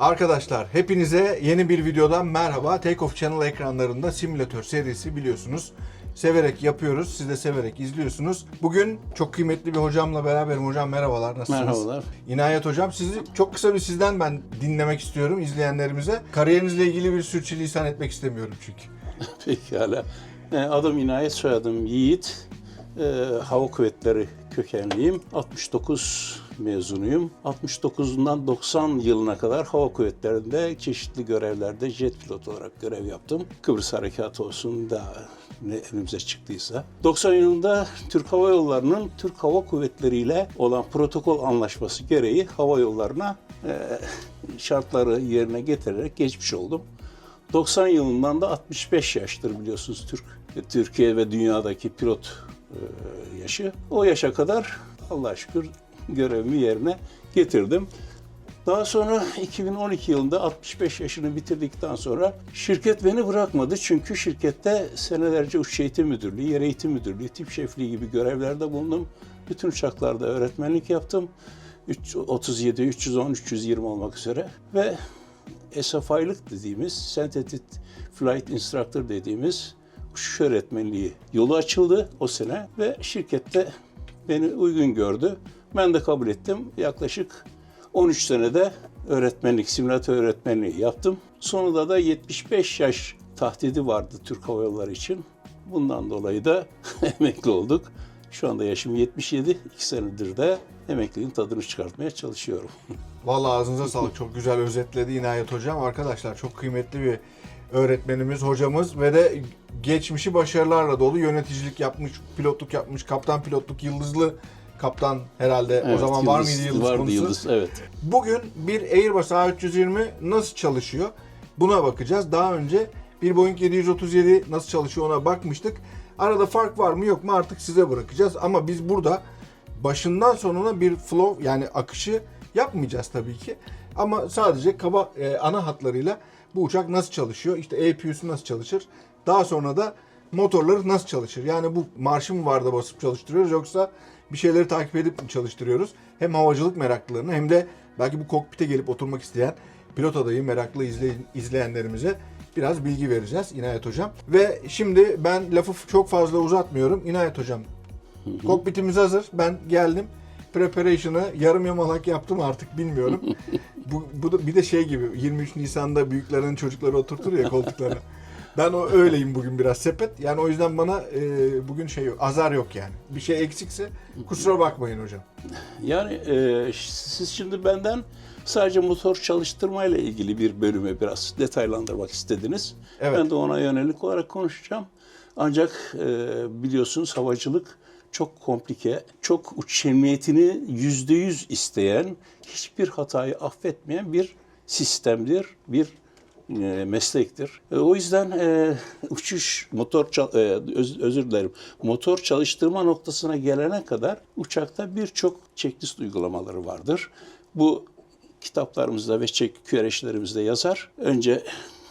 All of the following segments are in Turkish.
Arkadaşlar hepinize yeni bir videodan merhaba. Take Off Channel ekranlarında simülatör serisi biliyorsunuz. Severek yapıyoruz. Siz de severek izliyorsunuz. Bugün çok kıymetli bir hocamla beraberim. Hocam merhabalar. Nasılsınız? Merhabalar. İnayet hocam sizi çok kısa bir sizden ben dinlemek istiyorum izleyenlerimize. Kariyerinizle ilgili bir sürçülisan etmek istemiyorum çünkü. Pekala. E, Adım İnayet, soyadım Yiğit. E, Hava Kuvvetleri kökenliyim. 69 mezunuyum. 69'undan 90 yılına kadar Hava Kuvvetleri'nde çeşitli görevlerde jet pilot olarak görev yaptım. Kıbrıs Harekatı olsun da ne elimize çıktıysa. 90 yılında Türk Hava Yolları'nın Türk Hava Kuvvetleri ile olan protokol anlaşması gereği hava yollarına e, şartları yerine getirerek geçmiş oldum. 90 yılından da 65 yaştır biliyorsunuz Türk Türkiye ve dünyadaki pilot yaşı. O yaşa kadar Allah'a şükür görevimi yerine getirdim. Daha sonra 2012 yılında 65 yaşını bitirdikten sonra şirket beni bırakmadı. Çünkü şirkette senelerce uçuş eğitim müdürlüğü, yer eğitim müdürlüğü, tip şefliği gibi görevlerde bulundum. Bütün uçaklarda öğretmenlik yaptım. Üç- 37, 310, 320 olmak üzere ve SFI'lık dediğimiz, Synthetic Flight Instructor dediğimiz uçuş öğretmenliği yolu açıldı o sene ve şirkette beni uygun gördü. Ben de kabul ettim. Yaklaşık 13 senede öğretmenlik, simülatör öğretmenliği yaptım. Sonunda da 75 yaş tahdidi vardı Türk Hava Yolları için. Bundan dolayı da emekli olduk. Şu anda yaşım 77, 2 senedir de emekliliğin tadını çıkartmaya çalışıyorum. Vallahi ağzınıza sağlık. Çok güzel özetledi İnayet Hocam. Arkadaşlar çok kıymetli bir öğretmenimiz, hocamız ve de geçmişi başarılarla dolu yöneticilik yapmış, pilotluk yapmış, kaptan pilotluk, yıldızlı kaptan herhalde o Evet, zaman var yıldız- mıydı yıldız vardı konusu? yıldız, evet. Bugün bir Airbus A320 nasıl çalışıyor? Buna bakacağız. Daha önce bir Boeing 737 nasıl çalışıyor ona bakmıştık. Arada fark var mı yok mu artık size bırakacağız. Ama biz burada başından sonuna bir flow yani akışı yapmayacağız tabii ki. Ama sadece kaba e, ana hatlarıyla bu uçak nasıl çalışıyor? İşte APU'su nasıl çalışır? Daha sonra da motorları nasıl çalışır? Yani bu marşı mı var da basıp çalıştırıyoruz yoksa bir şeyleri takip edip mi çalıştırıyoruz? Hem havacılık meraklılarını hem de belki bu kokpite gelip oturmak isteyen pilot adayı meraklı izleyin, izleyenlerimize biraz bilgi vereceğiz İnayet Hocam. Ve şimdi ben lafı çok fazla uzatmıyorum. İnayet Hocam kokpitimiz hazır. Ben geldim. Preparation'ı yarım yamalak yaptım artık bilmiyorum. bu, bu da bir de şey gibi 23 Nisan'da büyüklerin çocukları oturtur ya koltuklara. Ben o öyleyim bugün biraz sepet. Yani o yüzden bana e, bugün şey yok, azar yok yani. Bir şey eksikse kusura bakmayın hocam. Yani e, siz şimdi benden sadece motor çalıştırmayla ilgili bir bölümü biraz detaylandırmak istediniz. Evet. Ben de ona yönelik olarak konuşacağım. Ancak e, biliyorsunuz havacılık çok komplike, çok uçuş emniyetini yüzde yüz isteyen, hiçbir hatayı affetmeyen bir sistemdir, bir e, meslektir. E, o yüzden e, uçuş motor e, öz- özür dilerim. Motor çalıştırma noktasına gelene kadar uçakta birçok checklist uygulamaları vardır. Bu kitaplarımızda ve çek küreçlerimizde yazar. Önce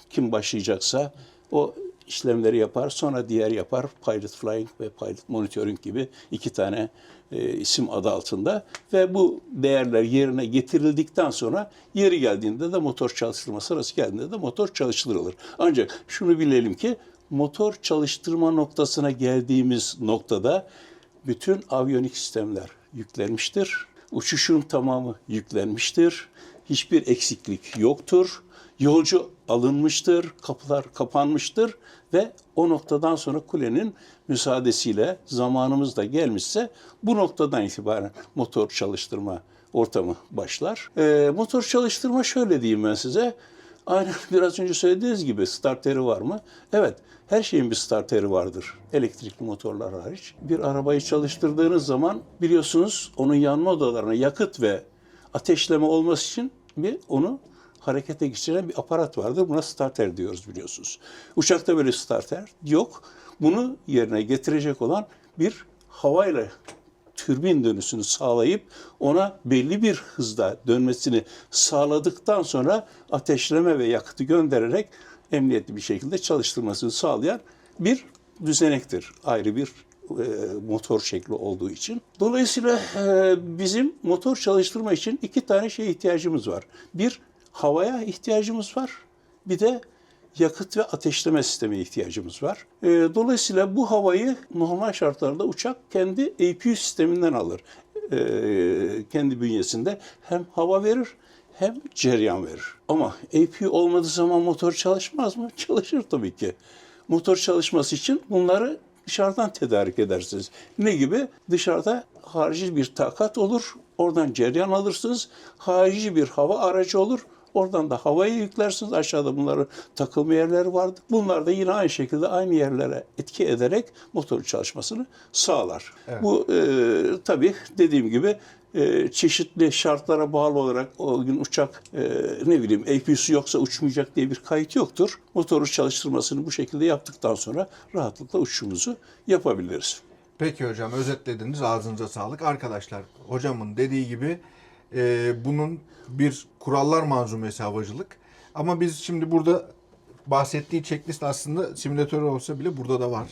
kim başlayacaksa o işlemleri yapar, sonra diğer yapar. Pilot Flying ve Pilot Monitoring gibi iki tane e, isim adı altında ve bu değerler yerine getirildikten sonra yeri geldiğinde de motor çalıştırma sırası geldiğinde de motor çalıştırılır. Ancak şunu bilelim ki motor çalıştırma noktasına geldiğimiz noktada bütün aviyonik sistemler yüklenmiştir. Uçuşun tamamı yüklenmiştir. Hiçbir eksiklik yoktur. Yolcu alınmıştır, kapılar kapanmıştır ve o noktadan sonra kulenin müsaadesiyle zamanımız da gelmişse bu noktadan itibaren motor çalıştırma ortamı başlar. Ee, motor çalıştırma şöyle diyeyim ben size. Aynen biraz önce söylediğiniz gibi starteri var mı? Evet, her şeyin bir starteri vardır. Elektrikli motorlar hariç. Bir arabayı çalıştırdığınız zaman biliyorsunuz onun yanma odalarına yakıt ve ateşleme olması için bir onu harekete geçiren bir aparat vardır. Buna starter diyoruz biliyorsunuz. Uçakta böyle starter yok. Bunu yerine getirecek olan bir havayla türbin dönüşünü sağlayıp ona belli bir hızda dönmesini sağladıktan sonra ateşleme ve yakıtı göndererek emniyetli bir şekilde çalıştırmasını sağlayan bir düzenektir. Ayrı bir e, motor şekli olduğu için. Dolayısıyla e, bizim motor çalıştırma için iki tane şeye ihtiyacımız var. Bir havaya ihtiyacımız var. Bir de yakıt ve ateşleme sistemi ihtiyacımız var. Ee, dolayısıyla bu havayı normal şartlarda uçak kendi APU sisteminden alır. Ee, kendi bünyesinde hem hava verir hem cereyan verir. Ama APU olmadığı zaman motor çalışmaz mı? Çalışır tabii ki. Motor çalışması için bunları dışarıdan tedarik edersiniz. Ne gibi? Dışarıda harici bir takat olur. Oradan cereyan alırsınız. Harici bir hava aracı olur. Oradan da havayı yüklersiniz. Aşağıda bunların takılma yerleri vardır. Bunlar da yine aynı şekilde aynı yerlere etki ederek motorun çalışmasını sağlar. Bu e, tabii dediğim gibi e, çeşitli şartlara bağlı olarak o gün uçak e, ne bileyim APU'su yoksa uçmayacak diye bir kayıt yoktur. Motoru çalıştırmasını bu şekilde yaptıktan sonra rahatlıkla uçuşumuzu yapabiliriz. Peki hocam özetlediniz ağzınıza sağlık. Arkadaşlar hocamın dediği gibi e, bunun bir kurallar manzumesi havacılık. Ama biz şimdi burada bahsettiği checklist aslında simülatör olsa bile burada da var.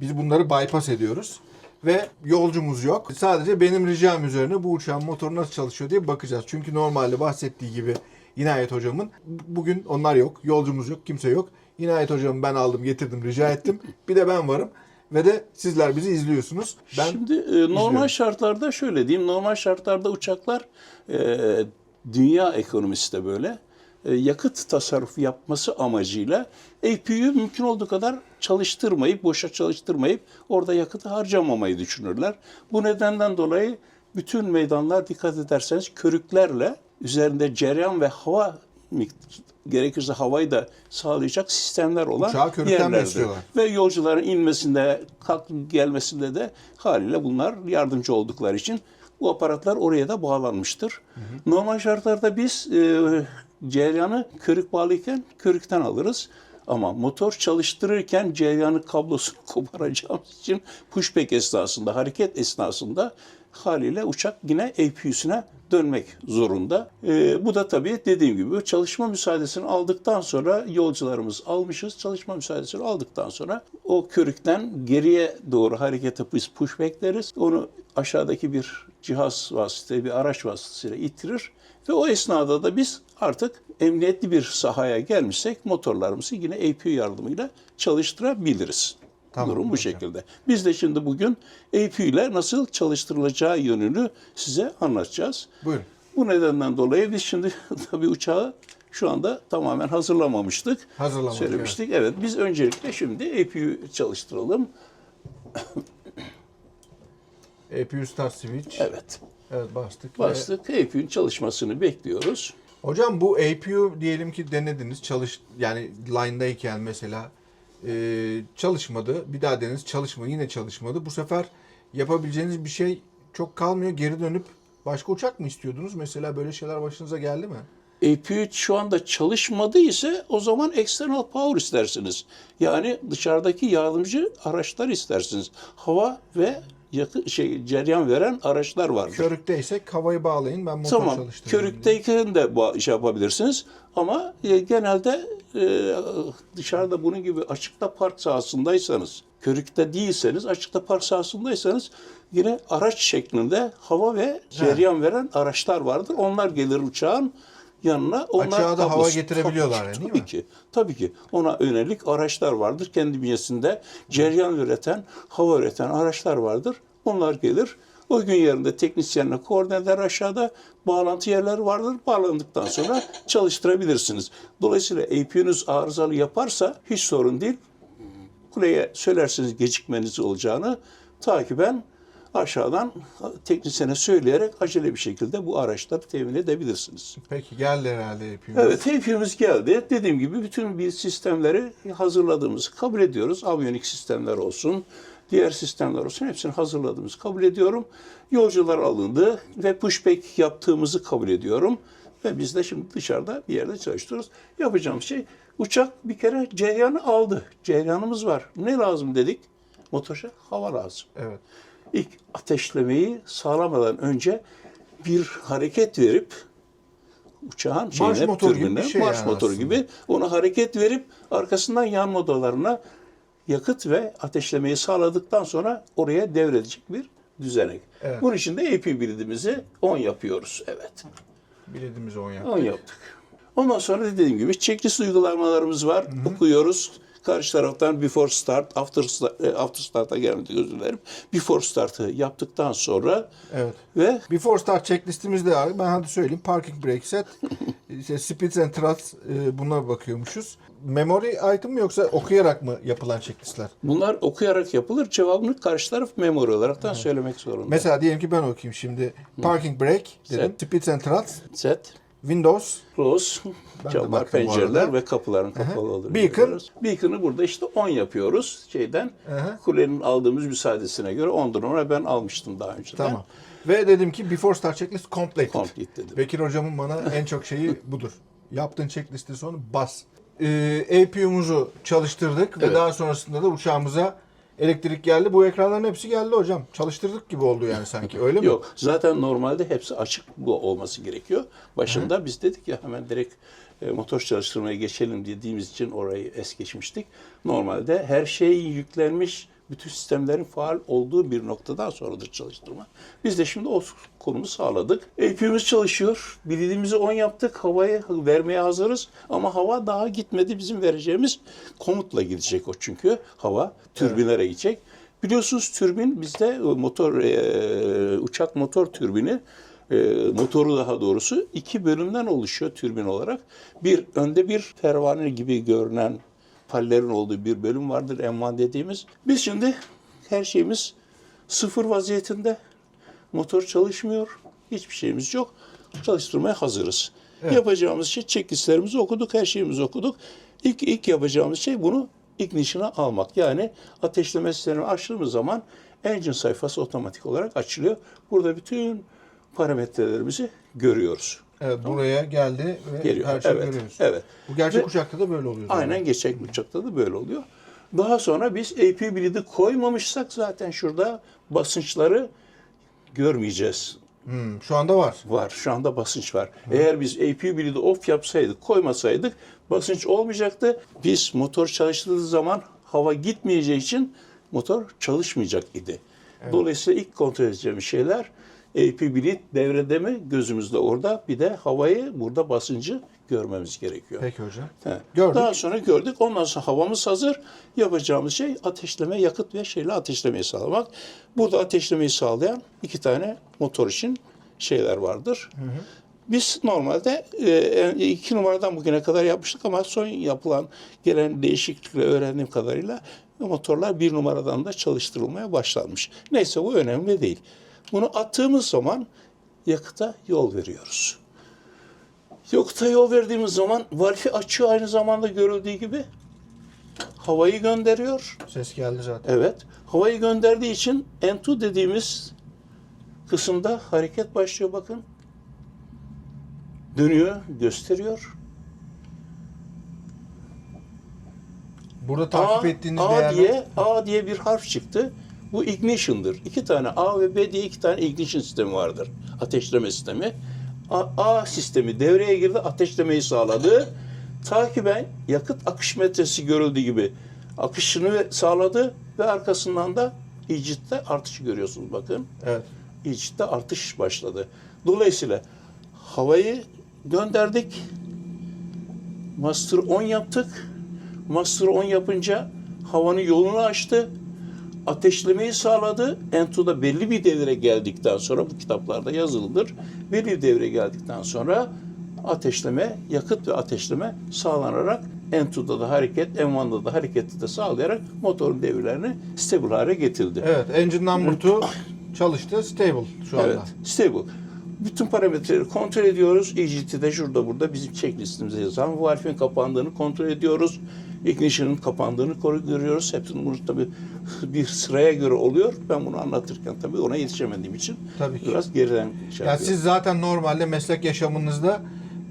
Biz bunları bypass ediyoruz. Ve yolcumuz yok. Sadece benim ricam üzerine bu uçağın motoru nasıl çalışıyor diye bakacağız. Çünkü normalde bahsettiği gibi İnayet hocamın bugün onlar yok. Yolcumuz yok. Kimse yok. İnayet hocamı ben aldım getirdim rica ettim. Bir de ben varım. Ve de sizler bizi izliyorsunuz. Ben Şimdi e, normal izliyorum. şartlarda şöyle diyeyim. Normal şartlarda uçaklar e, dünya ekonomisi de böyle. e, yakıt tasarrufu yapması amacıyla APU'yu mümkün olduğu kadar çalıştırmayıp, boşa çalıştırmayıp orada yakıtı harcamamayı düşünürler. Bu nedenden dolayı bütün meydanlar dikkat ederseniz körüklerle üzerinde cereyan ve hava gerekirse havayı da sağlayacak sistemler olan Uçağı besliyorlar. Ve yolcuların inmesinde, kalkıp gelmesinde de haliyle bunlar yardımcı oldukları için bu aparatlar oraya da bağlanmıştır. Normal şartlarda biz e, cereyanı körük bağlıyken körükten alırız. Ama motor çalıştırırken cereyanı kablosunu koparacağımız için pushback esnasında, hareket esnasında haliyle uçak yine APU'suna dönmek zorunda. Ee, bu da tabii dediğim gibi çalışma müsaadesini aldıktan sonra yolcularımız almışız. Çalışma müsaadesini aldıktan sonra o körükten geriye doğru harekete biz pushback deriz. Onu aşağıdaki bir cihaz vasıtasıyla, bir araç vasıtasıyla ittirir. Ve o esnada da biz artık emniyetli bir sahaya gelmişsek motorlarımızı yine APU yardımıyla çalıştırabiliriz. Tamam Durum bu hocam. şekilde. Biz de şimdi bugün APU ile nasıl çalıştırılacağı yönünü size anlatacağız. buyurun. Bu nedenden dolayı biz şimdi tabii uçağı şu anda tamamen hazırlamamıştık. Hazırlamadık, Söylemiştik. Evet. biz öncelikle şimdi APU çalıştıralım. APU start switch. Evet. Evet bastık. Ve- Bastık. APU'nun çalışmasını bekliyoruz. Hocam bu APU diyelim ki denediniz çalış yani line'dayken mesela e, çalışmadı. Bir daha denediniz çalışmadı yine çalışmadı. Bu sefer yapabileceğiniz bir şey çok kalmıyor. Geri dönüp başka uçak mı istiyordunuz? Mesela böyle şeyler başınıza geldi mi? APU şu anda çalışmadı ise o zaman external power istersiniz. Yani dışarıdaki yardımcı araçlar istersiniz. Hava ve yakı, şey cereyan veren araçlar vardır. Körükteysek havayı bağlayın ben motor Tamam. çalıştırayım. diye. Körükteyken de bu iş yapabilirsiniz. Ama e, genelde e, dışarıda bunun gibi açıkta park sahasındaysanız, körükte değilseniz, açıkta park sahasındaysanız yine araç şeklinde hava ve cereyan veren araçlar vardır. Onlar gelir uçağın yanına. Onlar Açığa da hava kablosu- getirebiliyorlar Tabii, yani, değil tabii mi? ki. Tabii ki. Ona yönelik araçlar vardır. Kendi bünyesinde cereyan üreten, hava üreten araçlar vardır. Onlar gelir. O gün yerinde teknisyenle koordine eder aşağıda. Bağlantı yerleri vardır. Bağlandıktan sonra çalıştırabilirsiniz. Dolayısıyla APU'nuz arızalı yaparsa hiç sorun değil. Kuleye söylersiniz gecikmeniz olacağını takiben aşağıdan teknisyene söyleyerek acele bir şekilde bu araçları temin edebilirsiniz. Peki geldi herhalde APU. Evet hepimiz geldi. Dediğim gibi bütün bir sistemleri hazırladığımızı kabul ediyoruz. Aviyonik sistemler olsun, diğer sistemler olsun hepsini hazırladığımızı kabul ediyorum. Yolcular alındı ve pushback yaptığımızı kabul ediyorum. Ve biz de şimdi dışarıda bir yerde çalıştırıyoruz. Yapacağımız şey uçak bir kere cereyanı aldı. Cereyanımız var. Ne lazım dedik? Motorca hava lazım. Evet. İlk ateşlemeyi sağlamadan önce bir hareket verip uçağın şeyine, motoru gibi türbüne, bir şey marş yani motoru aslında. gibi ona hareket verip arkasından yan motorlarına yakıt ve ateşlemeyi sağladıktan sonra oraya devredecek bir düzenek. Evet. Bunun için de AP bildiğimizi 10 yapıyoruz. Evet. Bilediğimiz 10 yaptık. 10 yaptık. Ondan sonra dediğim gibi checklist uygulamalarımız var. Okuyoruz. Karşı taraftan before start, after, start, e, after start'a gelmedi özür dilerim. Before start'ı yaptıktan sonra Evet. ve Before start checklistimizde abi ben hadi söyleyeyim. Parking brake set, işte speeds and thrusts e, buna bakıyormuşuz. Memory item mi yoksa okuyarak mı yapılan checklistler? bunlar okuyarak yapılır. Cevabını karşı taraf memori olaraktan söylemek zorunda. Mesela diyelim ki ben okuyayım şimdi. Parking brake dedim. Speeds and thrusts, Set, Windows, close, Ben camlar, pencereler ve kapıların kapalı olduğunu Beacon. görüyoruz. Beacon'ı burada işte 10 yapıyoruz şeyden. Aha. Kulenin aldığımız müsaadesine göre 10 numara ben almıştım daha önceden. Tamam. Ve dedim ki before start checklist complete. Complete dedim. Bekir hocamın bana en çok şeyi budur. Yaptığın checklisti sonra bas. Ee, APU'muzu çalıştırdık ve Evet. daha sonrasında da uçağımıza elektrik geldi. Bu ekranların hepsi geldi hocam. Çalıştırdık gibi oldu yani sanki öyle mi? Yok. Zaten normalde hepsi açık bu olması gerekiyor. Başında biz dedik ya hemen direkt e, motor çalıştırmaya geçelim dediğimiz için orayı es geçmiştik. Normalde her şey yüklenmiş, bütün sistemlerin faal olduğu bir noktadan sonradır çalıştırma. Biz de şimdi o konumu sağladık. AP'miz çalışıyor. Bildiğimizi 10 yaptık. Havayı vermeye hazırız. Ama hava daha gitmedi. Bizim vereceğimiz komutla gidecek o çünkü. Hava türbinlere gidecek. Biliyorsunuz türbin bizde e, motor e, uçak motor türbini e, motoru daha doğrusu iki bölümden oluşuyor türbin olarak. Bir önde bir pervane gibi görünen pallerin olduğu bir bölüm vardır M1 dediğimiz. Biz şimdi her şeyimiz sıfır vaziyetinde. Motor çalışmıyor. Hiçbir şeyimiz yok. Çalıştırmaya hazırız. Yapacağımız şey checklistlerimizi okuduk, her şeyimizi okuduk. İlk, ilk yapacağımız şey bunu ignition'a almak. Yani ateşleme sistemini açtığımız zaman engine sayfası otomatik olarak açılıyor. Burada bütün parametrelerimizi görüyoruz. Evet, buraya geldi ve Geliyor. her şeyi evet. görüyoruz. Evet. Bu gerçek Ve- uçakta da böyle oluyor. zaten. Aynen geçecek uçakta da böyle oluyor. Daha sonra biz AP bleed'i koymamışsak zaten şurada basınçları görmeyeceğiz. Hmm, şu anda var. Var. Şu anda basınç var. Eğer biz AP bleed'i off yapsaydık, koymasaydık basınç olmayacaktı. Biz motor çalıştırdığı zaman hava gitmeyeceği için motor çalışmayacak idi. Dolayısıyla ilk kontrol edeceğimiz şeyler Bleed devrede mi gözümüzde orada bir de havayı burada basıncı görmemiz gerekiyor. Peki hocam. He. Gördük. Daha sonra gördük. Ondan sonra havamız hazır. Yapacağımız şey ateşleme, yakıt ve şeyle ateşlemeyi sağlamak. Burada ateşlemeyi sağlayan iki tane motor için şeyler vardır. Biz normalde e, iki numaradan bugüne kadar yapmıştık ama son yapılan gelen değişiklikle öğrendiğim kadarıyla motorlar bir numaradan da çalıştırılmaya başlanmış. Neyse bu önemli değil. Bunu attığımız zaman yakıta yol veriyoruz. Yakıta yol verdiğimiz zaman valfi açıyor aynı zamanda görüldüğü gibi. Havayı gönderiyor. Ses geldi zaten. Evet. Havayı gönderdiği için N2 dediğimiz kısımda hareket başlıyor bakın. Dönüyor, gösteriyor. Burada takip A, ettiğiniz A değerler. diye A diye bir harf çıktı. Bu ignition'dır. İki tane A ve B diye iki tane ignition sistemi vardır. Ateşleme sistemi. A, A sistemi devreye girdi, ateşlemeyi sağladı. Takiben yakıt akış metresi görüldüğü gibi akışını sağladı ve arkasından da icitte artışı görüyorsunuz bakın. Evet. İcitte artış başladı. Dolayısıyla havayı gönderdik. Master 10 yaptık. Master 10 yapınca havanın yolunu açtı. Ateşlemeyi sağladı. Entu'da belli bir devre geldikten sonra bu kitaplarda yazılıdır. Belli bir devre geldikten sonra ateşleme, yakıt ve ateşleme sağlanarak Entu'da da hareket, M1'da da hareketi de sağlayarak motorun devirlerini stable hale getirdi. Evet. Engine number 2 çalıştı. Stable şu anda. Evet, stable. Bütün parametreleri kontrol ediyoruz. EGT'de şurada burada bizim checklistimize yazan valfin kapandığını kontrol ediyoruz. Ignition'ın kapandığını koru- görüyoruz. Hepsini bunu tabii bir sıraya göre oluyor. Ben bunu anlatırken tabii ona yetişemediğim için Tabii ki. biraz geriden şey Yani yapıyorum. siz zaten normalde meslek yaşamınızda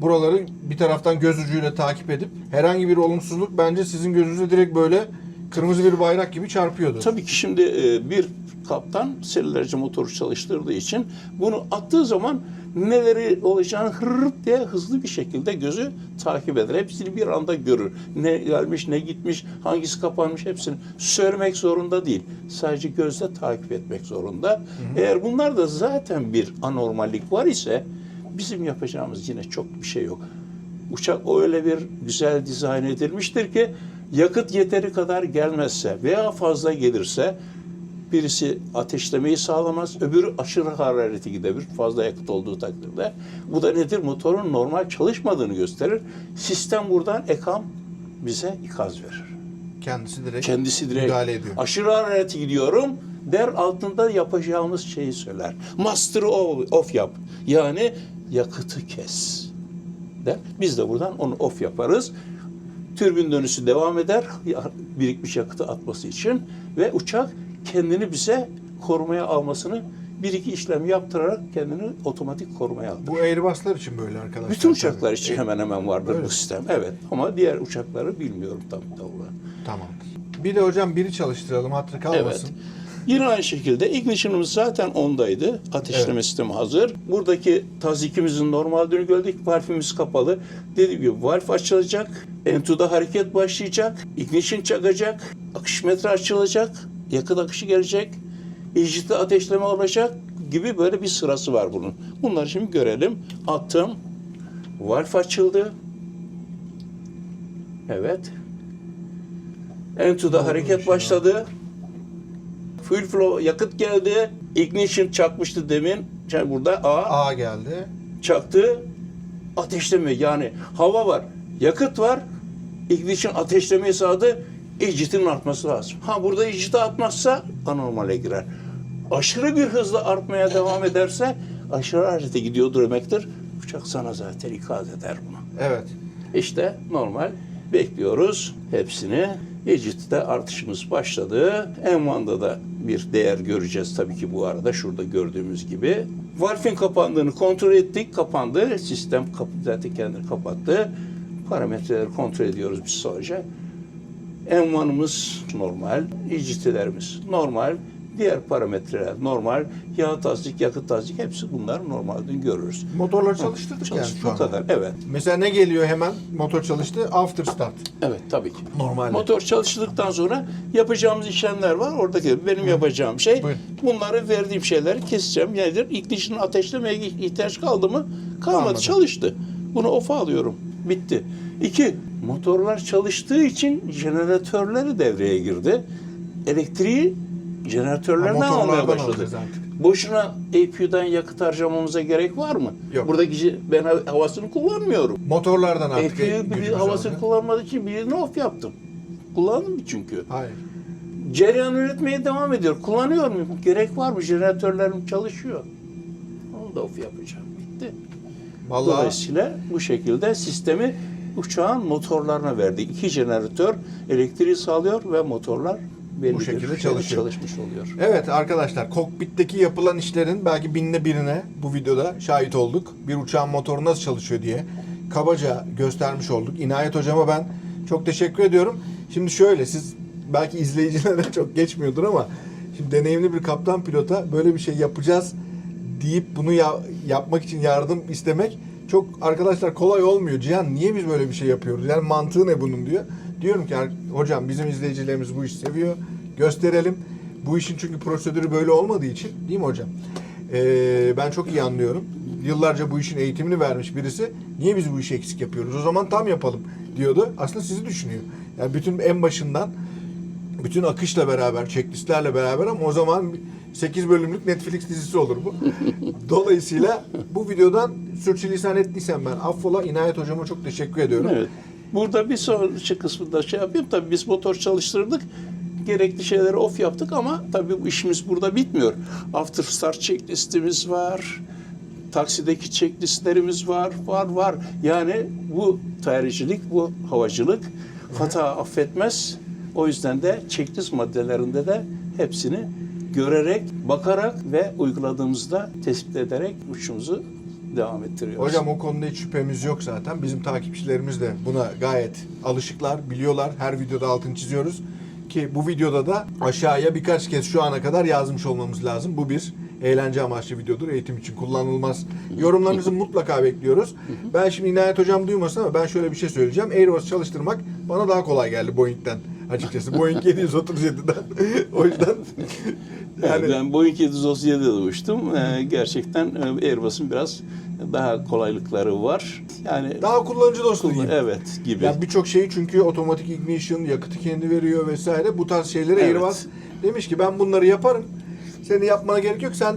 buraları bir taraftan göz ucuyla takip edip herhangi bir olumsuzluk bence sizin gözünüze direkt böyle kırmızı bir bayrak gibi çarpıyordu. Tabii ki şimdi e, bir kaptan serilerce motoru çalıştırdığı için bunu attığı zaman neleri olacağını hırrıp diye hızlı bir şekilde gözü takip eder. Hepsini bir anda görür. Ne gelmiş, ne gitmiş, hangisi kapanmış hepsini söylemek zorunda değil. Sadece gözle takip etmek zorunda. Eğer bunlar da zaten bir anormallik var ise bizim yapacağımız yine çok bir şey yok. uçak öyle bir güzel dizayn edilmiştir ki yakıt yeteri kadar gelmezse veya fazla gelirse birisi ateşlemeyi sağlamaz, öbürü aşırı harareti gidebilir fazla yakıt olduğu takdirde. Bu da nedir? Motorun normal çalışmadığını gösterir. Sistem buradan ekam bize ikaz verir. Kendisi direkt Kendisi direkt müdahale ediyor. aşırı harareti gidiyorum der altında yapacağımız şeyi söyler. Master off, off yap. Yani yakıtı kes. Der. Biz de buradan onu off yaparız. Türbin dönüşü devam eder. Birikmiş yakıtı atması için ve uçak kendini bize korumaya almasını bir iki işlem yaptırarak kendini otomatik korumaya alır. Bu Airbus'lar için böyle arkadaşlar. Bütün tabii. uçaklar için E, hemen hemen vardır Öyle. bu sistem. Evet ama diğer uçakları bilmiyorum tam tam olarak. Tamamdır. Bir de hocam biri çalıştıralım hatırı kalmasın. Evet. Yine aynı şekilde ignition'ımız zaten ondaydı. Ateşleme Evet. sistemi hazır. Buradaki tazikimizin normal dönü gördük. Valfimiz kapalı. Dediğim gibi valf açılacak. Entu'da hareket başlayacak. Ignition çakacak. Akış metre açılacak. Yakıt akışı gelecek. İjite ateşleme olacak gibi böyle bir sırası var bunun. Bunları şimdi görelim. Attım. Valf açıldı. Evet. Entu'da hareket başladı. Fuel flow yakıt geldi. Ignition çakmıştı demin. Yani burada A A geldi. çaktı. Ateşleme yani hava var, yakıt var. Ignition ateşlemeyi sağladı. İcitin artması lazım. Ha burada iciti artmazsa anormale girer. Aşırı bir hızla artmaya devam ederse aşırı harete gidiyordur demektir. Uçak sana zaten ikaz eder bunu. Evet. İşte normal bekliyoruz hepsini. Ecit'te artışımız başladı. M1'da da bir değer göreceğiz tabii ki bu arada şurada gördüğümüz gibi. Valfin kapandığını kontrol ettik. Kapandı. Sistem zaten kendini kapattı. Parametreleri kontrol ediyoruz biz sadece. M1'ımız normal, EGT'lerimiz normal, diğer parametreler normal, yağ tasdik, yakıt tasdik hepsi bunlar normalden görürüz. Motorları çalıştırdık Çalış, yani şu bu kadar, evet. Mesela ne geliyor hemen? Motor çalıştı. After start. Evet tabii ki. Normal. Motor çalıştıktan sonra yapacağımız işlemler var. Oradaki benim yapacağım şey Buyurun. bunları verdiğim şeyleri keseceğim. Nedir? Ignition'ı ateşlemeye ihtiyaç kaldı mı? Kalmadı. Kalmadı. Çalıştı. Bunu ofa alıyorum. Bitti. İki, motorlar çalıştığı için jeneratörleri devreye girdi. Elektriği jeneratörlerden Ha, almaya başladı. alacağız artık. Boşuna APU'dan yakıt harcamamıza gerek var mı? Yok. Buradaki ben havasını kullanmıyorum. Motorlardan artık. APU bir havasını aldı. kullanmadığı için birini off yaptım. Kullandım çünkü. Hayır. Cereyan üretmeye devam ediyor. Kullanıyor muyum? Gerek var mı? Jeneratörlerim çalışıyor. Onu da off yapacağım. Bitti. Vallahi Dolayısıyla bu şekilde sistemi uçağın motorlarına verdi. İki jeneratör elektriği sağlıyor ve motorlar belli Bu bir şekilde süre çalışıyor. çalışmış oluyor. Evet arkadaşlar kokpitteki yapılan işlerin belki binde birine bu videoda şahit olduk. Bir uçağın motoru nasıl çalışıyor diye kabaca göstermiş olduk. İnayet hocama ben çok teşekkür ediyorum. Şimdi şöyle siz belki izleyicilere çok geçmiyordur ama şimdi deneyimli bir kaptan pilota böyle bir şey yapacağız deyip bunu ya- yapmak için yardım istemek çok arkadaşlar kolay olmuyor. Cihan niye biz böyle bir şey yapıyoruz? Yani mantığı ne bunun diyor. Diyorum ki "Yani hocam bizim izleyicilerimiz bu işi seviyor. Gösterelim. Bu işin çünkü prosedürü böyle olmadığı için değil mi hocam? Ee, ben çok iyi anlıyorum. Yıllarca bu işin eğitimini vermiş birisi. Niye biz bu işi eksik yapıyoruz? O zaman tam yapalım diyordu. Aslında sizi düşünüyor. Yani bütün en başından bütün akışla beraber, checklistlerle beraber ama o zaman 8 bölümlük Netflix dizisi olur bu. Dolayısıyla bu videodan sürçülisan ettiysem ben affola İnayet hocama çok teşekkür ediyorum. Evet. Burada bir sonraki kısmında şey yapayım. Tabii biz motor çalıştırdık. Gerekli şeyleri off yaptık ama tabii bu işimiz burada bitmiyor. After start checklistimiz var. Taksideki checklistlerimiz var. Var var. Yani bu tarihçilik, bu havacılık hata affetmez. O yüzden de checklist maddelerinde de hepsini görerek, bakarak ve uyguladığımızda tespit ederek uçuşumuzu devam ettiriyoruz. Hocam o konuda hiç şüphemiz yok zaten. Bizim takipçilerimiz de buna gayet alışıklar, biliyorlar. Her videoda altını çiziyoruz. Ki bu videoda da aşağıya birkaç kez şu ana kadar yazmış olmamız lazım. Bu bir eğlence amaçlı videodur. Eğitim için kullanılmaz. Yorumlarınızı mutlaka bekliyoruz. Ben şimdi İnayet Hocam duymasın ama ben şöyle bir şey söyleyeceğim. Airbus çalıştırmak bana daha kolay geldi Boeing'den açıkçası. Boeing 737'den. o yüzden Yani yani ben Boeing 737'de de uçtum. Ee, gerçekten e, Airbus'un biraz daha kolaylıkları var. Yani Daha kullanıcı dostu diyeyim. evet gibi. Yani birçok şeyi çünkü otomatik ignition, yakıtı kendi veriyor vesaire. Bu tarz şeylere Evet. Airbus demiş ki ben bunları yaparım. Senin yapmana gerek yok. Sen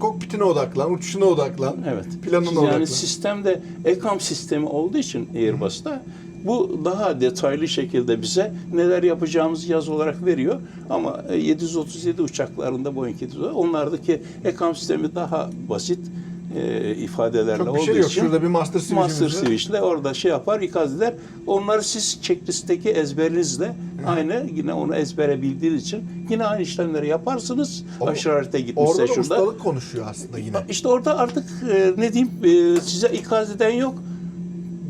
kokpitine odaklan, uçuşuna odaklan, Evet. planına yani odaklan. sistemde ECAM sistemi olduğu için Airbus'ta bu daha detaylı şekilde bize neler yapacağımızı yaz olarak veriyor. Ama e, 737 uçaklarında Boeing 737 onlardaki ECAM sistemi daha basit e, ifadelerle Çok bir olduğu şey yok. için Şurada bir master switch'imiz master var. switch'le orada şey yapar ikaz eder. Onları siz checklist'teki ezberinizle aynı yine onu ezbere bildiğiniz için yine aynı işlemleri yaparsınız. Ama Aşırı harita gitmişse Orada da şurada. ustalık konuşuyor aslında yine. İşte orada artık e, ne diyeyim e, size ikaz eden yok.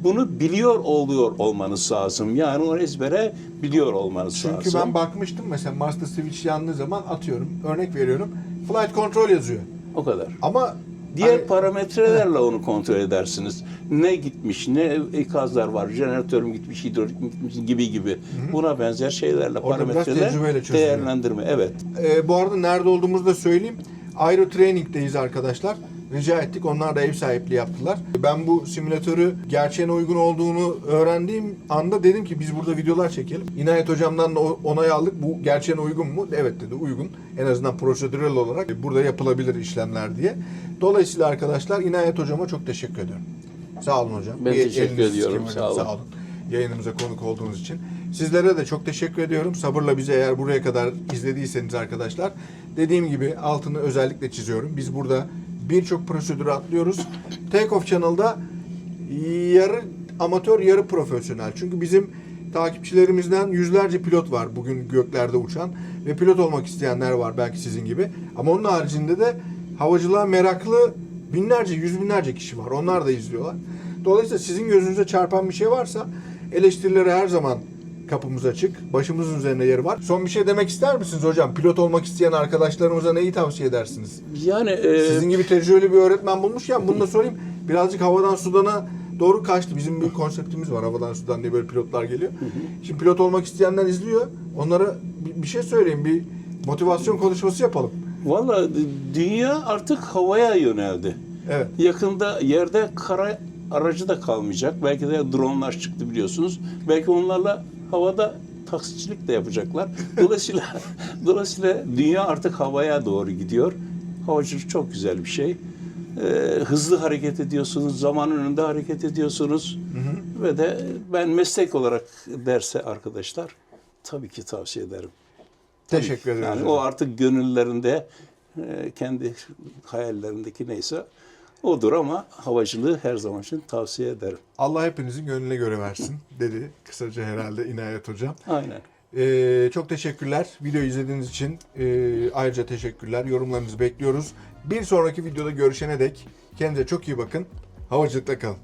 Bunu biliyor oluyor olmanız lazım. Yani onu ezbere biliyor olmanız Çünkü lazım. ben bakmıştım mesela master switch yandığı zaman atıyorum, örnek veriyorum. Flight control yazıyor. O kadar. Ama Diğer hani- parametrelerle onu kontrol edersiniz. Ne gitmiş, ne ikazlar var, jeneratörüm gitmiş, hidrolik mi gitmiş gibi gibi. Buna benzer şeylerle, Orada biraz parametreler tecrübeyle çözülüyor. değerlendirme. Evet. Ee, bu arada nerede olduğumuzu da söyleyeyim. Aero Training'deyiz arkadaşlar. Rica ettik. Onlar da ev sahipliği yaptılar. Ben bu simülatörü gerçeğine uygun olduğunu öğrendiğim anda dedim ki biz burada videolar çekelim. İnayet hocamdan da onay aldık. Bu gerçeğine uygun mu? Evet dedi uygun. En azından prosedürel olarak burada yapılabilir işlemler diye. Dolayısıyla arkadaşlar İnayet hocama çok teşekkür ediyorum. Sağ olun hocam. Ben Bir teşekkür ediyorum, sağ olun. Sağ olun yayınımıza konuk olduğunuz için. Sizlere de çok teşekkür ediyorum. Sabırla bizi eğer buraya kadar izlediyseniz arkadaşlar. Dediğim gibi altını özellikle çiziyorum. Biz burada birçok prosedürü atlıyoruz. Take Off Channel'da yarı amatör yarı profesyonel. Çünkü bizim takipçilerimizden yüzlerce pilot var bugün göklerde uçan ve pilot olmak isteyenler var belki sizin gibi. Ama onun haricinde de havacılığa meraklı binlerce, yüz binlerce kişi var. Onlar da izliyorlar. Dolayısıyla sizin gözünüze çarpan bir şey varsa eleştirilere her zaman kapımız açık. Başımızın üzerinde yeri var. Son bir şey demek ister misiniz hocam? Pilot olmak isteyen arkadaşlarımıza neyi tavsiye edersiniz? Yani e, Sizin gibi tecrübeli bir öğretmen bulmuşken bunu da sorayım. Birazcık havadan sudana doğru kaçtı. Bizim bir konseptimiz var havadan sudan diye böyle pilotlar geliyor. Şimdi pilot olmak isteyenler izliyor. Onlara bir, bir şey söyleyeyim. Bir motivasyon konuşması yapalım. valla dünya artık havaya yöneldi. Evet. Yakında yerde kara aracı da kalmayacak. Belki de dronlar çıktı biliyorsunuz. Belki onlarla havada taksicilik de yapacaklar. Dolayısıyla dolayısıyla dünya artık havaya doğru gidiyor. Havacılık çok güzel bir şey. Ee, hızlı hareket ediyorsunuz, zaman önünde hareket ediyorsunuz. Ve de ben meslek olarak derse arkadaşlar tabii ki tavsiye ederim. Teşekkür ederim. Yani o artık gönüllerinde e, kendi hayallerindeki neyse odur ama havacılığı her zaman için tavsiye ederim. Allah hepinizin gönlüne göre versin dedi kısaca herhalde İnayet hocam. Aynen. Ee, çok teşekkürler. Videoyu izlediğiniz için e, ayrıca teşekkürler. Yorumlarınızı bekliyoruz. Bir sonraki videoda görüşene dek kendinize çok iyi bakın. Havacılıkta kalın.